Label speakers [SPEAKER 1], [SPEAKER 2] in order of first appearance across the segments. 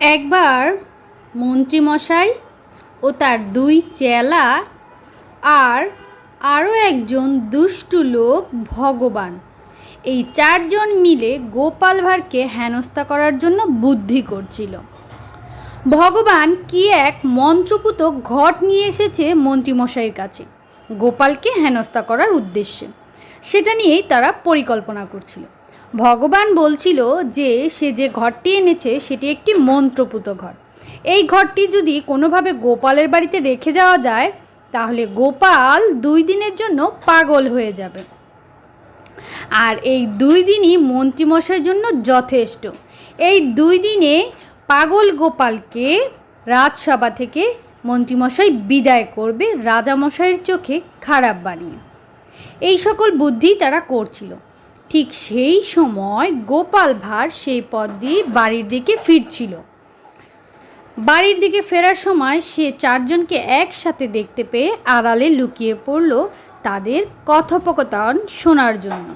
[SPEAKER 1] একবার মন্ত্রীমশাই ও তার দুই চেলা আর আরও একজন দুষ্টু লোক ভগবান। এই চারজন মিলে গোপাল ভাঁড়কে হেনস্থা করার জন্য বুদ্ধি করছিল। ভগবান কি এক মন্ত্রপুত ঘট নিয়ে এসেছে মন্ত্রীমশাইয়ের কাছে। গোপালকে হেনস্থা করার উদ্দেশ্যে। সেটা নিয়েই তারা পরিকল্পনা করছিল। ভগবান বলছিল যে সে যে ঘরটি এনেছে সেটি একটি মন্ত্রপুত ঘর। এই ঘরটি যদি কোনোভাবে গোপালের বাড়িতে রেখে যাওয়া যায়, তাহলে গোপাল দুই দিনের জন্য পাগল হয়ে যাবে। আর এই দুই দিনই মন্ত্রীমশাইয়ের জন্য যথেষ্ট। এই দুই দিনে পাগল গোপালকে রাজসভা থেকে মন্ত্রীমশাই বিদায় করবে রাজামশাইয়ের চোখে খারাপ বানিয়ে এই সকল বুদ্ধি তারা করছিল। ঠিক সেই সময় গোপাল ভাঁড় সেই পথ দিয়ে বাড়ির দিকে ফিরছিল। বাড়ির দিকে ফেরার সময় সে চারজনকে একসাথে দেখতে পেয়ে আড়ালে লুকিয়ে পড়ল তাদের কথোপকথন শোনার জন্য।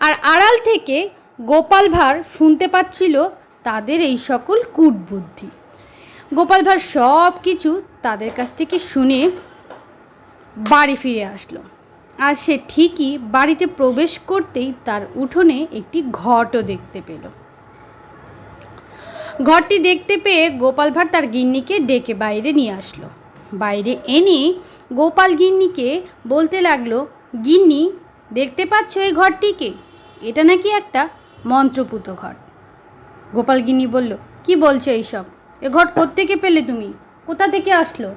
[SPEAKER 1] আর আড়াল থেকে গোপাল ভাঁড় শুনতে পাচ্ছিল তাদের এই সকল কূটবুদ্ধি। গোপাল ভাঁড় সব কিছু তাদের কাছ থেকে শুনে বাড়ি ফিরে আসলো। আর সে ঠিকই বাড়িতে প্রবেশ করতেই তার উঠোনে একটি ঘটও দেখতে পেল। ঘরটি দেখতে পেয়ে গোপাল ভাঁড় তার গিন্নিকে ডেকে বাইরে নিয়ে আসলো। বাইরে এনে গোপাল গিন্নিকে বলতে লাগল, গিন্নি, দেখতে পাচ্ছ এই ঘরটিকে? এটা নাকি একটা মন্ত্রপুত ঘর। গোপাল গিন্নি বলল, কি বলছো এইসব? এ ঘর কোত্থেকে পেলে তুমি? কোথা থেকে আসলো?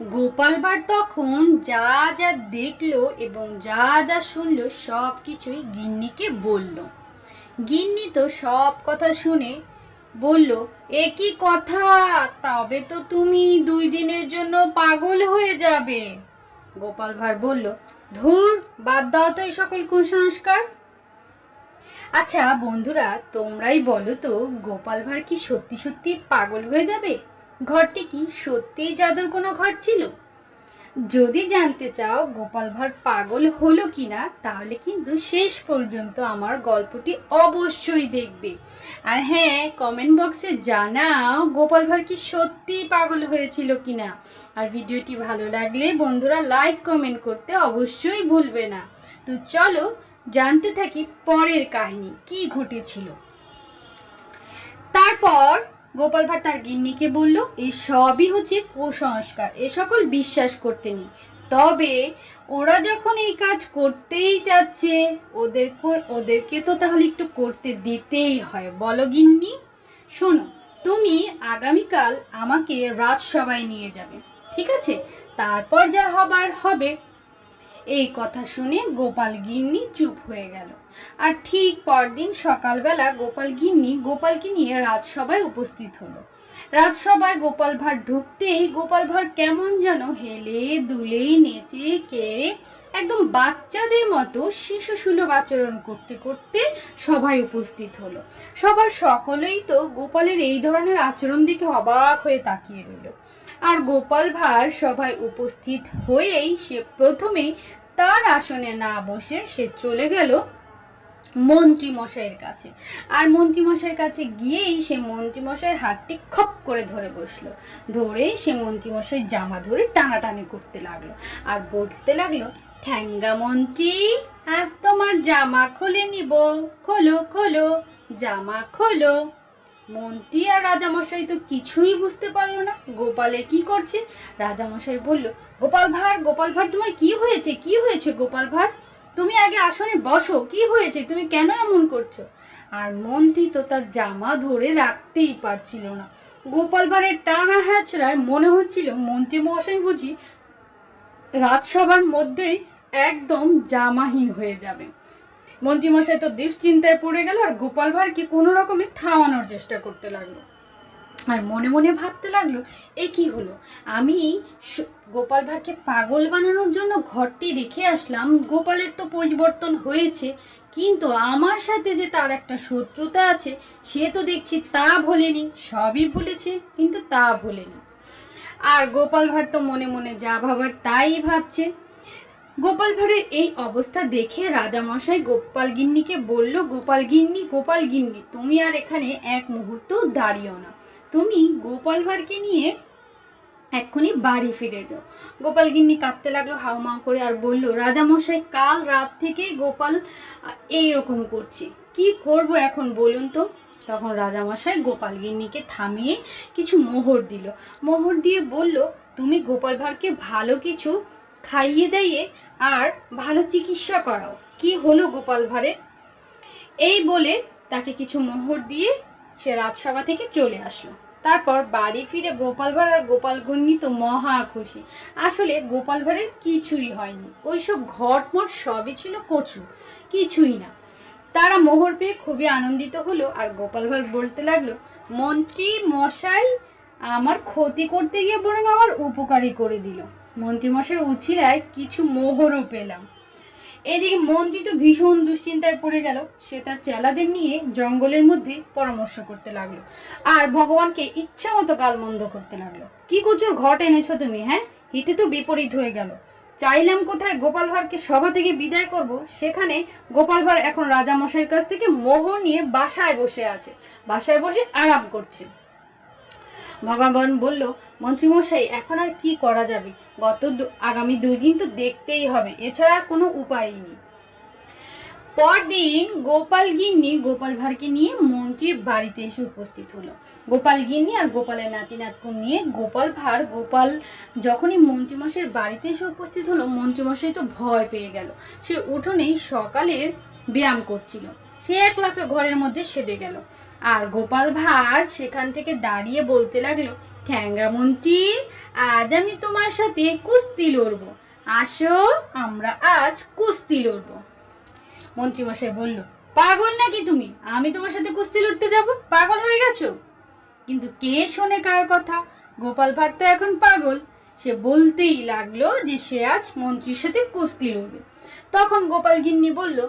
[SPEAKER 1] গোপাল ভাঁড় তখন যা যা দেখল এবং যা যা শুনলো সব কিছুই গিন্নিকে বলল। গিন্নি তো সব কথা শুনে বলল, এ কি কথা? তবে তো তুমি দুই দিনের জন্য পাগল হয়ে যাবে। গোপাল ভাঁড় বলল, ধুর, বাদ দাও তো এই সকল কুসংস্কার। আচ্ছা বন্ধুরা, তোমরাই বলো তো, গোপাল ভাঁড় কি সত্যি সত্যি পাগল হয়ে যাবে? ঘরটি কি সত্যিই জাদুর কোনো ঘর ছিল? যদি জানতে চাও, গোপাল ভাঁড় পাগল হলো কিনা, তাহলে কিন্তু শেষ পর্যন্ত আমার গল্পটি অবশ্যই দেখবে। আর হ্যাঁ কমেন্ট বক্সে জানাও, গোপাল ভাঁড় কি সত্যিই পাগল হয়েছিল কিনা। আর ভিডিওটি ভালো লাগলে বন্ধুরা লাইক কমেন্ট করতে অবশ্যই ভুলবে না। তো চলো, জানতে থাকি পরের কাহিনী, কি ঘটেছিল? তারপর গোপাল ভাঁড় তার গিন্নিকে বলল, এই সবই হচ্ছে কুসংস্কার, এ সকল বিশ্বাস করতে নেই। তবে ওরা যখন এই কাজ করতেই যাচ্ছে ওদেরকে ওদেরকে তো তাহলে একটু করতে দিতেই হয়। বলো গিন্নি, শোনো, তুমি আগামীকাল আমাকে রাজসভায় নিয়ে যাবে, ঠিক আছে? তারপর যা হবার হবে এই কথা শুনে গোপাল গিন্নি চুপ হয়ে গেল। আর ঠিক পরদিন সকালবেলা গোপাল গিন্নি গোপালকে নিয়ে রাজসভায় উপস্থিত হলো। রাজসভায় গোপাল ভাঁড় ঢুকতেই গোপাল ভাঁড় কেমন যেন হেলে, দুলে, নেচে কে একদম বাচ্চাদের মতো শিশু সুলভ আচরণ করতে করতে সবাই উপস্থিত হলো। সবার সকলেই তো গোপালের এই ধরনের আচরণ দেখে অবাক হয়ে তাকিয়ে রইল। আর গোপাল ভাঁড় সভায় উপস্থিত হয়েই সে প্রথমেই তার আসনে না বসে সে চলে গেল মন্ত্রী মশাইয়ের কাছে। আর মন্ত্রী মশাইয়ের কাছে গিয়েই সে মন্ত্রী মশাইয়ের হাতটি খপ করে ধরে বসল। ধরে সে মন্ত্রী মশাই জামা ধরে টানাটানি করতে লাগল আর বলতে লাগল, ঠ্যাঙ্গা মন্ত্রী, আজ তোমার জামা খুলে নিব। খোলো খোলো, জামা খোলো। মন্ত্রী আর রাজামশাই তো কিছুই বুঝতে পারল না। গোপালে কি করছে? রাজামশাই বলল, গোপাল ভাঁড় গোপাল ভাঁড়, তোমার কি হয়েছে? কি হয়েছে গোপাল ভাঁড়? তুমি আগে আসনে বসো, কি হয়েছে? তুমি কেন এমন করছ? আর মন্ত্রী তো তার জামা ধরে রাখতেই পারছিল না। গোপাল ভাঁড়ের টানা হ্যাচড়ায় মনে হচ্ছিল, মন্ত্রী মহাশয় বুঝি রাজসভার মধ্যেই একদম জামাহীন হয়ে যাবে। মন্ত্রীমশাই তো দুশ্চিন্তায় পড়ে গেল আর গোপাল ভাঁড়কে কোনো রকমে থামানোর চেষ্টা করতে লাগল। আর মনে মনে ভাবতে লাগল, এ কি হলো? আমি গোপাল ভাঁড়কে পাগল বানানোর জন্য ঘরটি রেখে আসলাম, গোপালের তো পরিবর্তন হয়েছে, কিন্তু আমার সাথে যে তার একটা শত্রুতা আছে, সে তো দেখছি তা ভোলেনি, সবই ভুলেছে, কিন্তু তা ভোলেনি। আর গোপাল ভাঁড় তো মনে মনে যা ভাবার তাই ভাবছে। গোপাল ভাঁড়ের এই অবস্থা দেখে রাজামশাই গোপাল গিন্নিকে বলল গোপাল গিন্নি গোপাল গিন্নি তুমি আর এখানে এক মুহূর্ত দাঁড়িও না। তুমি গোপাল ভাঁড়কে নিয়ে এক্ষুনি বাড়ি ফিরে যাও। গোপাল গিন্নি কাঁদতে লাগল হাউমাউ করে আর বলল রাজামশাই কাল রাত থেকে গোপাল আহ, এইরকম করছে। কি করব এখন বলুন তো? তখন রাজামশাই গোপাল গিন্নিকে থামিয়ে কিছু মোহর দিল। মোহর দিয়ে বলল তুমি গোপাল ভাঁড়কে ভালো কিছু খাইয়ে দাইয়ে আর ভালো চিকিৎসা করাও। কি হলো গোপাল ভাঁড়ের? এই বলে তাকে কিছু মোহর দিয়ে সে রাজসভা থেকে চলে আসলো। তারপর বাড়ি ফিরে গোপাল ভাঁড় আর গোপাল গন্নি তো মহা খুশি। আসলে গোপাল ভাঁড়ের কিছুই হয়নি। ওইসব ঘটমট সবই ছিল কচু, কিছুই না। তারা মোহর পেয়ে খুবই আনন্দিত হলো আর গোপাল ভাঁড় বলতে লাগল, মন্ত্রী মশাই, আমার ক্ষতি করতে গিয়ে বরং আমার উপকারী করে দিল। মন্ত্রীমশাই উছিলায় কিছু মোহরও পেলাম। এদিকে মন্ত্রী তো ভীষণ দুশ্চিন্তায় পড়ে গেল। সে তার চেলাদের নিয়ে জঙ্গলের মধ্যে পরামর্শ করতে লাগল। আর ভগবানকে ইচ্ছা মতো গালমন্দ করতে লাগল। কি কুচুর ঘট এনেছো তুমি হ্যাঁ? হিতে তো বিপরীত হয়ে গেল। চাইলাম কোথায় গোপাল ভাঁড়কে সভা থেকে বিদায় করব, সেখানে গোপাল ভাঁড় এখন রাজামশাইয়ের কাছ থেকে মোহর নিয়ে বাসায় বসে আছে। বাসায় বসে আরাম করছে। ভগবান বলল, মন্ত্রীমশাই, এখন আর কি করা যাবে? গত আগামী দুই দিন তো দেখতেই হবে, এছাড়া কোনো উপায়ই নেই। পরদিন গোপাল গিন্নি, গোপাল ভাঁড়কে নিয়ে মন্ত্রীর বাড়িতে এসে উপস্থিত হলো। গোপাল গিন্নি আর গোপালের নাতি নাতকুন নিয়ে গোপাল ভাঁড়, গোপাল যখনই মন্ত্রীমশাইয়ের বাড়িতে এসে উপস্থিত হলো, মন্ত্রীমশাই তো ভয় পেয়ে গেল। সে উঠোনেই সকালের ব্যায়াম করছিল। সে এক লাফে ঘরের মধ্যে সেদে গেল। আর গোপাল ভাঁড় সেখান থেকে দাঁড়িয়ে বলতে লাগল ঠ্যাঙ্গা মন্ত্রী, আজ আমি তোমার সাথে কুস্তি লড়বো। আসো, আমরা আজ কুস্তি লড়বো। মন্ত্রীমশাই বলল, পাগল নাকি তুমি? আমি তোমার সাথে কুস্তি লড়তে যাব? পাগল হয়ে গেছো? কিন্তু কে শোনে কার কথা? গোপাল ভাঁড় তো এখন পাগল। সে বলতেই লাগল যে সে আজ মন্ত্রীর সাথে কুস্তি লড়বে। তখন গোপাল গিন্নি বলল,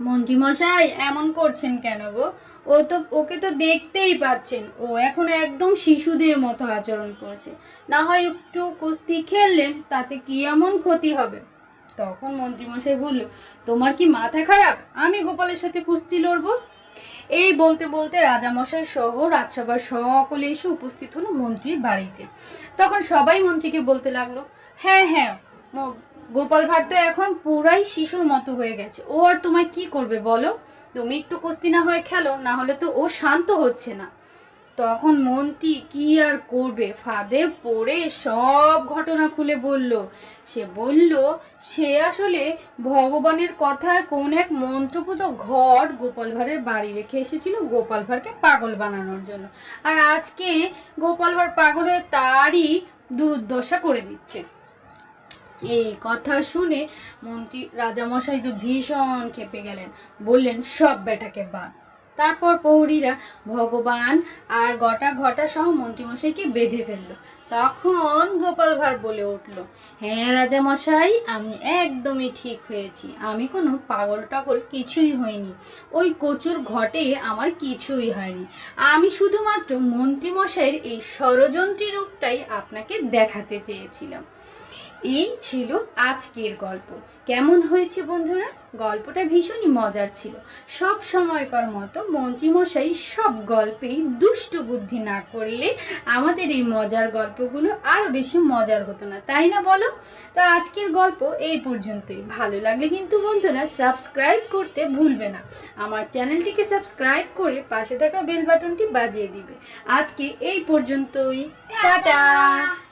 [SPEAKER 1] মন্ত্রীমশাই, এমন করছেন কেন গো? ও তো, ওকে তো দেখতেই পাচ্ছেন। ও এখন একদম শিশুদের মতো আচরণ করছে। না হয় একটু কুস্তি খেললেন, তাতে কি এমন ক্ষতি হবে? তখন মন্ত্রীমশাই বলল তোমার কি মাথা খারাপ? আমি গোপালের সাথে কুস্তি লড়বো? এই বলতে বলতে রাজামশাই সহ রাজসভার সকলে এসে উপস্থিত হলো মন্ত্রীর বাড়িতে। তখন সবাই মন্ত্রীকে বলতে লাগল হ্যাঁ হ্যাঁ গোপাল ভাঁড় তো এখন পুরাই শিশুর মতো হয়ে গেছে। ও আর তোমায় কি করবে বলো? তুমি একটু কুস্তি না হয় খেলো, না হলে তো ও শান্ত হচ্ছে না। তখন মন্ত্রী কি আর করবে? ফাঁদে পড়ে সব ঘটনা খুলে বলল। সে বলল, সে আসলে ভগবানের কথায় কোন এক মন্ত্রপুত ঘট গোপাল ভাঁড়ের বাড়ি রেখে এসেছিল গোপাল ভাঁড়কে পাগল বানানোর জন্য। আর আজকে গোপাল ভাঁড় পাগল হয়ে তারই দুর্দশা করে দিচ্ছে। এই কথা শুনে মন্ত্রী রাজামশাই তো ভীষণ খেপে গেলেন। বললেন, সব বেটাকে বাদ। তারপর প্রহরীরা ভগবান আর গটা ঘটা সহ মন্ত্রীমশাইকে বেঁধে ফেলল। তখন গোপাল ভাঁড় বলে উঠল হ্যাঁ রাজামশাই, আমি একদমই ঠিক হয়েছি। আমি কোনো পাগল টাগল কিছুই হইনি। ওই কচুর ঘটে আমার কিছুই হয়নি। আমি শুধুমাত্র মন্ত্রীমশাইয়ের এই ষড়যন্ত্রী রূপটাই আপনাকে দেখাতে চেয়েছিলাম। এই ছিল আজকের গল্প। কেমন হয়েছে বন্ধুরা? গল্পটা ভীষণই মজার ছিল। সব সময়কার মতো মন্ত্রীমশাই সব গল্পেই দুষ্টু বুদ্ধি না করলে আমাদের এই মজার গল্পগুলো আরও বেশি মজার হতো না, তাই না বলো? তো আজকের গল্প এই পর্যন্তই। ভালো লাগলে কিন্তু বন্ধুরা সাবস্ক্রাইব করতে ভুলবে না। আমার চ্যানেলটিকে সাবস্ক্রাইব করে পাশে থাকা বেল বাটনটি বাজিয়ে দিবে। আজকে এই পর্যন্তই। টাটা!